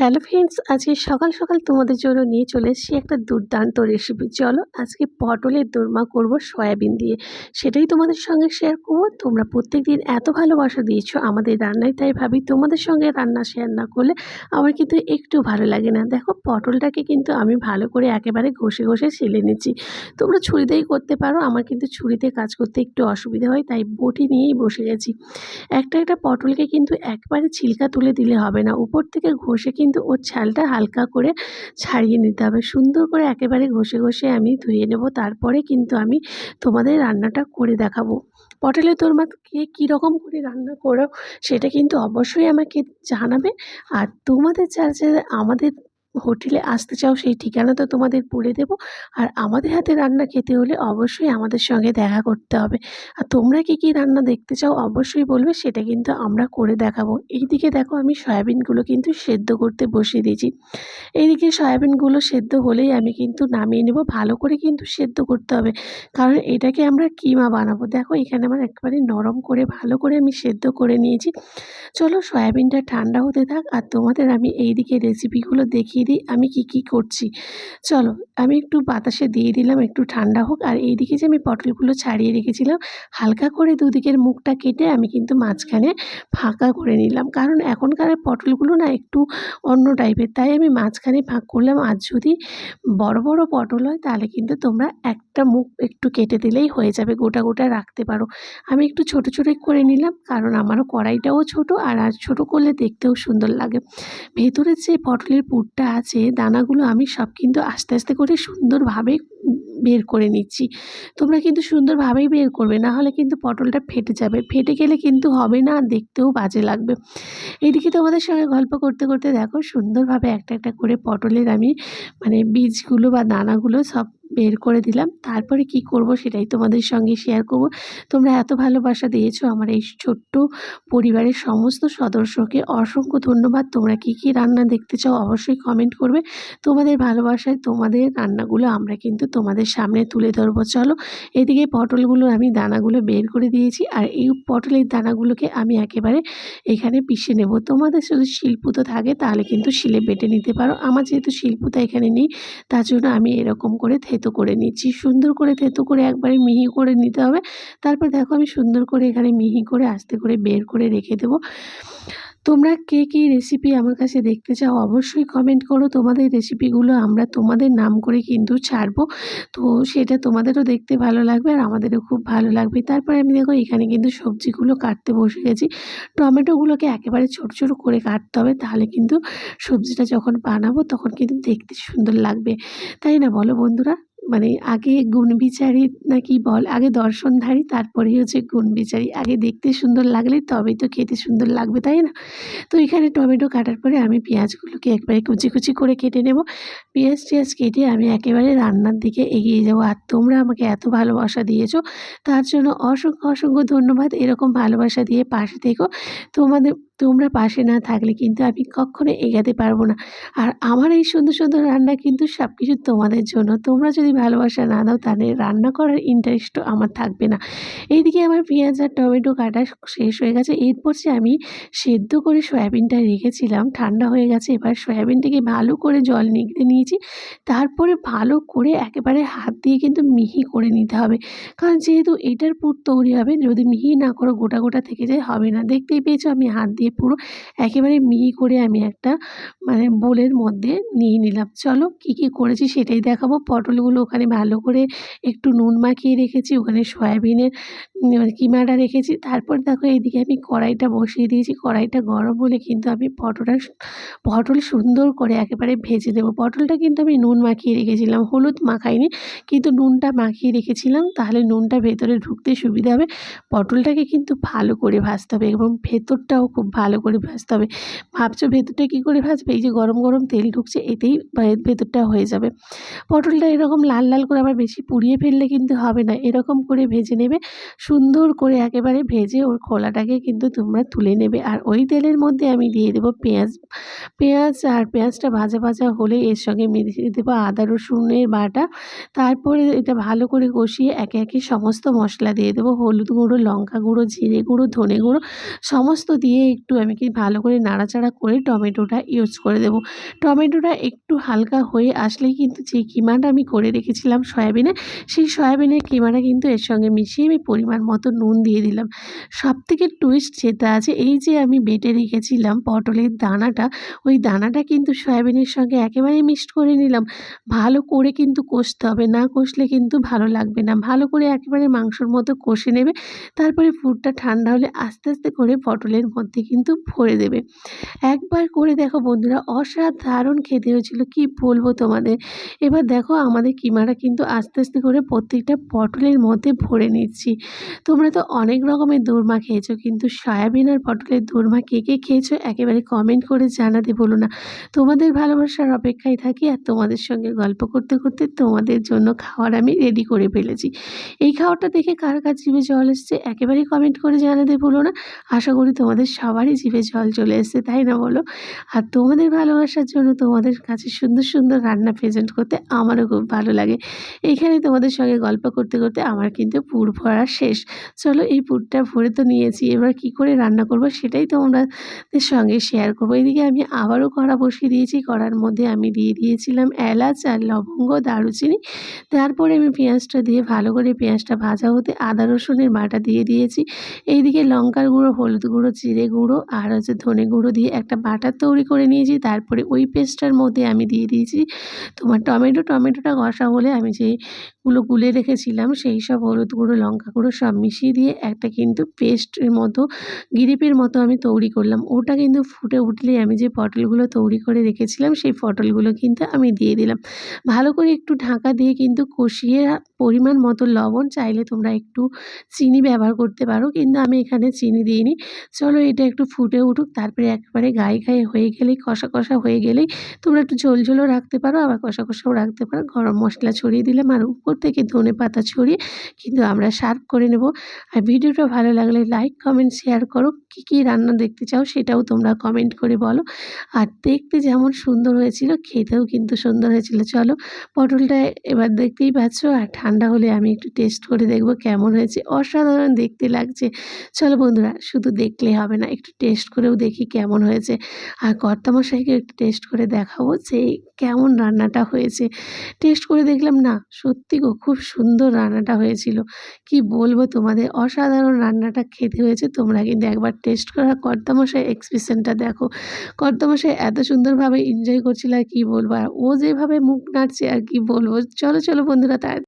Hello friends, আজকে সকাল সকাল তোমাদের জন্য নিয়ে চলে এসেছি একটা দুর্দান্ত রেসিপি চলো আজকে পটলের দোরমা করব সয়াবিন দিয়ে। সেটাই তোমাদের সঙ্গে শেয়ার করব। তোমরা প্রত্যেক দিন এত ভালোবাসা দিয়েছ আমাদের রান্নায়, তাই ভাবি তোমাদের সঙ্গে রান্না শেয়ার না করলে আমার কিন্তু একটু ভালো লাগে না। দেখো, পটলটাকে কিন্তু আমি ভালো করে একেবারে ঘষে ঘষে ছিলে নিচ্ছি। তোমরা ছুরিতেই করতে পারো, আমার কিন্তু ছুরিতে কাজ করতে একটু অসুবিধা হয়, তাই বটি নিয়েই বসে গেছি। একটা একটা পটলকে কিন্তু একবারে ছিলকা তুলে দিলে হবে না। উপর থেকে ঘষে কিন্তু ওর ছালটা হালকা করে ছাড়িয়ে নিতে হবে। সুন্দর করে একেবারে ঘষে ঘষে আমি ধুয়ে নেব। তারপরে কিন্তু আমি তোমাদের রান্নাটা করে দেখাবো। পটলের তোরমাকে কীরকম করে রান্না করো সেটা কিন্তু অবশ্যই আমাকে জানাবে। আর তোমাদের যারা আমাদের হোটেলে আসতে চাও সেই ঠিকানা তো তোমাদের বলে দেবো। আর আমাদের হাতে রান্না খেতে হলে অবশ্যই আমাদের সঙ্গে দেখা করতে হবে। আর তোমরা কী কী রান্না দেখতে চাও অবশ্যই বলবে, সেটা কিন্তু আমরা করে দেখাবো। এইদিকে দেখো আমি সয়াবিনগুলো কিন্তু সেদ্ধ করতে বসিয়ে দিয়েছি। এইদিকে সয়াবিনগুলো সেদ্ধ হলেই আমি কিন্তু নামিয়ে নেব। ভালো করে কিন্তু সেদ্ধ করতে হবে। কারণ এটাকে আমরা কিমা বানাবো। দেখো এখানে আমার একবারে নরম করে ভালো করে আমি সেদ্ধ করে নিয়েছি। চলো সয়াবিনটা ঠান্ডা হতে থাক। আর তোমাদের আমি এইদিকে রেসিপিগুলো দেখিয়ে দেখিয়ে দিই আমি কি কি করছি? চলো, আমি একটু বাতাসে দিয়ে দিলাম, একটু ঠান্ডা হোক। আর এইদিকে যে আমি পটলগুলো ছাড়িয়ে রেখেছিলাম, হালকা করে দুদিকের মুখটা কেটে আমি কিন্তু মাঝখানে ফাঁকা করে নিলাম। কারণ এখনকার পটলগুলো না একটু অন্য টাইপের তাই আমি মাঝখানে ফাঁক করলাম। আর যদি বড় বড় পটল হয়, তাহলে কিন্তু তোমরা একটা মুখ একটু কেটে দিলেই হয়ে যাবে। গোটা গোটা রাখতে পারো। আমি একটু ছোট ছোট করে নিলাম, কারণ আমারও কড়াইটাও ছোট, আর আর ছোটো করলে দেখতেও সুন্দর লাগে। ভেতরের যে পটলের পুরটা আছে, দানাগুলো আমি সব কিন্তু আস্তে আস্তে করে সুন্দরভাবে বের করে নিচ্ছি। তোমরা কিন্তু সুন্দরভাবেই বের করবে, না হলে কিন্তু পটলটা ফেটে যাবে। ফেটে গেলে কিন্তু হবে না দেখতেও বাজে লাগবে। এদিকে তোমাদের সঙ্গে গল্প করতে করতে দেখো, সুন্দরভাবে একটা একটা করে পটলের আমি মানে বীজগুলো বা দানাগুলো সব বের করে দিলাম। তারপরে কি করব সেটাই তোমাদের সঙ্গে শেয়ার করব। তোমরা এত ভালোবাসা দিয়েছ আমার এই ছোট্ট পরিবারের সমস্ত সদস্যকে। অসংখ্য ধন্যবাদ। তোমরা কি কি রান্না দেখতে চাও অবশ্যই কমেন্ট করবে। তোমাদের ভালোবাসায় তোমাদের রান্নাগুলো আমরা কিন্তু তোমাদের সামনে তুলে ধরবো। চলো, এদিকে পটলগুলো আমি দানাগুলো বের করে দিয়েছি আর এই পটলের দানাগুলোকে আমি একেবারে এখানে পিষে নেব। তোমাদের শুধু শিল্পুতো থাকে তাহলে কিন্তু শিলে বেটে নিতে পারো। আমার যেহেতু শিল্পুতা এখানে নেই, তার জন্য আমি এরকম করে থেতো করে নিচ্ছি। সুন্দর করে থেতো করে একবারে মিহি করে নিতে হবে। তারপর দেখো আমি সুন্দর করে এখানে মিহি করে আস্তে করে বের করে রেখে দেবো। তোমরা কে কী রেসিপি আমার কাছে দেখতে চাও অবশ্যই কমেন্ট করো। তোমাদের রেসিপিগুলো আমরা তোমাদের নাম করে কিন্তু ছাড়বো। তো সেটা তোমাদেরও দেখতে ভালো লাগবে আর আমাদেরও খুব ভালো লাগবে। তারপরে আমি দেখো এখানে কিন্তু সবজিগুলো কাটতে বসে গেছি। টমেটোগুলোকে একেবারে ছোট ছোট করে কাটতে হবে। তাহলে কিন্তু সবজিটা যখন বানাবো তখন কিন্তু দেখতে সুন্দর লাগবে। তাই না বলো বন্ধুরা? মানে আগে গুণবিচারী নাকি বল? আগে দর্শনধারী, তারপরেই হচ্ছে গুণবিচারী। আগে দেখতে সুন্দর লাগলে তবেই তো খেতে সুন্দর লাগবে, তাই না? তো এখানে টমেটো কাটার পরে আমি পেঁয়াজগুলোকে একবারে কুচি কুচি করে কেটে নেব। পেঁয়াজ টেয়াজ কেটে আমি একেবারে রান্নার দিকে এগিয়ে যাব। আর তোমরা আমাকে এত ভালোবাসা দিয়েছ, তার জন্য অসংখ্য অসংখ্য ধন্যবাদ। এরকম ভালোবাসা দিয়ে পাশে থেকো। তোমাদের তোমরা পাশে না থাকলে কিন্তু আমি কখনো এগাতে পারব না। আর আমার এই সুন্দর সুন্দর রান্না কিন্তু সব কিছু তোমাদের জন্য। তোমরা যদি ভালোবাসা না দাও, তাহলে রান্না করার ইন্টারেস্টও আমার থাকবে না। এইদিকে আমার পেঁয়াজ আর টমেটো কাটা শেষ হয়ে গেছে। এরপর যে আমি সেদ্ধ করে সয়াবিনটা রেখেছিলাম, ঠান্ডা হয়ে গেছে, এবার সয়াবিনটাকে ভালো করে জল নিগড়ে নিয়েছি। তারপরে ভালো করে একেবারে হাত দিয়ে কিন্তু মিহি করে নিতে হবে। কারণ যেহেতু এটার পুর তৈরি হবে, যদি মিহি না করো, গোটা গোটা থেকে যায়, হবে না। দেখতেই পেয়েছ আমি হাত দিয়ে পুরো একেবারে মিহি করে আমি একটা মানে বোলের মধ্যে নিয়ে নিলাম। চলো কী কী করেছি সেটাই দেখাবো। পটলগুলো ওখানে ভালো করে একটু নুন মাখিয়ে রেখেছি, ওখানে সয়াবিনের কিমাটা রেখেছি। তারপর দেখো এইদিকে আমি কড়াইটা বসিয়ে দিয়েছি। কড়াইটা গরম হলে কিন্তু আমি পটলটা পটল সুন্দর করে একেবারে ভেজে দেবো। পটলটা কিন্তু আমি নুন মাখিয়ে রেখেছিলাম, হলুদ মাখাইনি। কিন্তু নুনটা মাখিয়ে রেখেছিলাম, তাহলে নুনটা ভেতরে ঢুকতে সুবিধা হবে। পটলটাকে কিন্তু ভালো করে ভাজতে হবে এবং ভেতরটাও খুব ভালো করে ভাজতে হবে। ভাবছ ভেতরটা কী করে ভাজবে? এই যে গরম গরম তেল ঢুকছে, এতেই ভেতরটা হয়ে যাবে। পটলটা এরকম লাল লাল করে আবার বেশি পুড়িয়ে ফেললে কিন্তু হবে না। এরকম করে ভেজে নেবে, সুন্দর করে একেবারে ভেজে ওর খোলাটাকে কিন্তু তোমরা তুলে নেবে। আর ওই তেলের মধ্যে আমি দিয়ে দেবো পেঁয়াজ। পেঁয়াজ আর পেঁয়াজটা ভাজা ভাজা হলে এর সঙ্গে মিশিয়ে দেবো আদা, রসুনের বাটা। তারপরে এটা ভালো করে কষিয়ে একে একে সমস্ত মশলা দিয়ে দেবো। হলুদ গুঁড়ো, লঙ্কা গুঁড়ো, জিরে গুঁড়ো, ধনে গুঁড়ো, সমস্ত দিয়ে একটু আমি কি ভালো করে নাড়াচাড়া করে টমেটোটা ইউজ করে দেবো। টমেটোটা একটু হালকা হয়ে আসলেই কিন্তু যে কিমাটা আমি করে রেখেছিলাম সয়াবিনে, সেই সয়াবিনের কিমাটা কিন্তু এর সঙ্গে মিশিয়ে আমি পরিমাণ মতো নুন দিয়ে দিলাম। সব থেকে টুইস্ট যেটা আছে, এই যে আমি বেটে রেখেছিলাম পটলের দানাটা, ওই দানাটা কিন্তু সয়াবিনের সঙ্গে একেবারেই মিক্সড করে নিলাম। ভালো করে কিন্তু কষতে হবে, না কষলে কিন্তু ভালো লাগবে না। ভালো করে একেবারে মাংসর মতো কষে নেবে, তারপরে পুরটা ঠান্ডা হলে আস্তে আস্তে করে পটলের মধ্যে কিন্তু ভরে দেবে। একবার করে দেখো বন্ধুরা, অসাধারণ খেতে হয়েছিল, কি বলব তোমাদের? এবার দেখো আমাদের কিমাটা কিন্তু আস্তে আস্তে করে প্রত্যেকটা পটলের মধ্যে ভরে নিচ্ছি। তোমরা তো অনেক রকমের দোরমা খেয়েছো, কিন্তু সয়াবিন আর পটলের দোরমা কে কে খেয়েছো একেবারে কমেন্ট করে জানাতে বলো না। তোমাদের ভালোবাসার অপেক্ষায় থাকি আর তোমাদের সঙ্গে গল্প করতে করতে তোমাদের জন্য খাওয়ার আমি রেডি করে ফেলেছি। এই খাওয়ারটা দেখে কার কার জিভে জল এসছে একেবারেই কমেন্ট করে জানাতে বলো না। আশা করি তোমাদের সবারই জিভে জল চলে এসছে, তাই না বলো? আর তোমাদের ভালোবাসার জন্য তোমাদের কাছে সুন্দর সুন্দর রান্না প্রেজেন্ট করতে আমারও খুব ভালো লাগে। এইখানে তোমাদের সঙ্গে গল্প করতে করতে আমার কিন্তু পুর ভরা শেষ। চলো এই পুরটা ভরে তো নিয়েছি, এবার কি করে রান্না করব সেটাই তোমাদের সঙ্গে শেয়ার করব। এদিকে আমি আবারও কড়া বসিয়ে দিয়েছি, কড়ার মধ্যে আমি দিয়ে দিয়েছিলাম এলাচ আর লবঙ্গ, দারুচিনি। তারপরে আমি পেঁয়াজটা দিয়ে ভালো করে পেঁয়াজটা ভাজা হতে আদা রসুনের বাটা দিয়ে দিয়েছি। এইদিকে লঙ্কার গুঁড়ো, হলুদ গুঁড়ো, জিরে গুঁড়ো আর হচ্ছে ধনে গুঁড়ো দিয়ে একটা বাটার তৈরি করে নিয়েছি। তারপরে ওই পেস্টটার মধ্যে আমি দিয়ে দিয়েছি। তোমার টমেটো, টমেটোটা কষা হলে আমি যেগুলো গুলে রেখেছিলাম, সেই সব হলুদ গুঁড়ো, লঙ্কা গুঁড়ো সব মিশিয়ে দিয়ে একটা কিন্তু পেস্টের মতো, গিরিপের মতো আমি তৈরি করলাম। ওটা কিন্তু ফুটে উঠলেই আমি যে পটলগুলো তৈরি করে রেখেছিলাম, সেই পটলগুলো কিন্তু আমি দিয়ে দিলাম। ভালো করে একটু ঢাকা দিয়ে কিন্তু কষিয়ে পরিমাণ মতো লবণ, চাইলে তোমরা একটু চিনি ব্যবহার করতে পারো, কিন্তু আমি এখানে চিনি দিইনি। চলো এটা একটু ফুটে উঠুক, তারপরে একবারে গায়ে গায়ে হয়ে গেলেই, কষা কষা হয়ে গেলেই তোমরা একটু ঝোল ঝোলও রাখতে পারো, আবার কষা কষাও রাখতে পারো। গরম মশলা ছড়িয়ে দিলাম আর উপর থেকে ধনে পাতা ছড়িয়ে কিন্তু আমরা সার্ভ করে নেব। আর ভিডিওটা ভালো লাগলে লাইক, কমেন্ট, শেয়ার করো। কী কী রান্না দেখতে চাও সেটাও তোমরা কমেন্ট করে বলো। আর দেখতে যেমন সুন্দর হয়েছিল, খেতেও কিন্তু সুন্দর হয়েছিল। চলো, পটলটা এবার দেখতেই পাচ্ছ আর ঠান্ডা হলে আমি একটু টেস্ট করে দেখব কেমন হয়েছে। অসাধারণ দেখতে লাগছে। চলো বন্ধুরা, শুধু দেখলে হবে না, একটু টেস্ট করেও দেখি কেমন হয়েছে। আর কর্তামশাইকে একটু টেস্ট করে দেখাবো যে কেমন রান্নাটা হয়েছে। টেস্ট করে দেখলাম না, সত্যি গো, খুব সুন্দর রান্নাটা হয়েছিল। কি বলব তোমাদের, অসাধারণ রান্নাটা খেতে হয়েছে। তোমরা কিন্তু একবার টেস্ট করা কর্তামশাই এক্সপ্রেশনটা দেখো। কর্তামশাই এত সুন্দরভাবে এনজয় করছিল আর কী বলব, আর ও যেভাবে মুখ নাড়ছে আর কি বলব। চলো চলো বন্ধুরা তার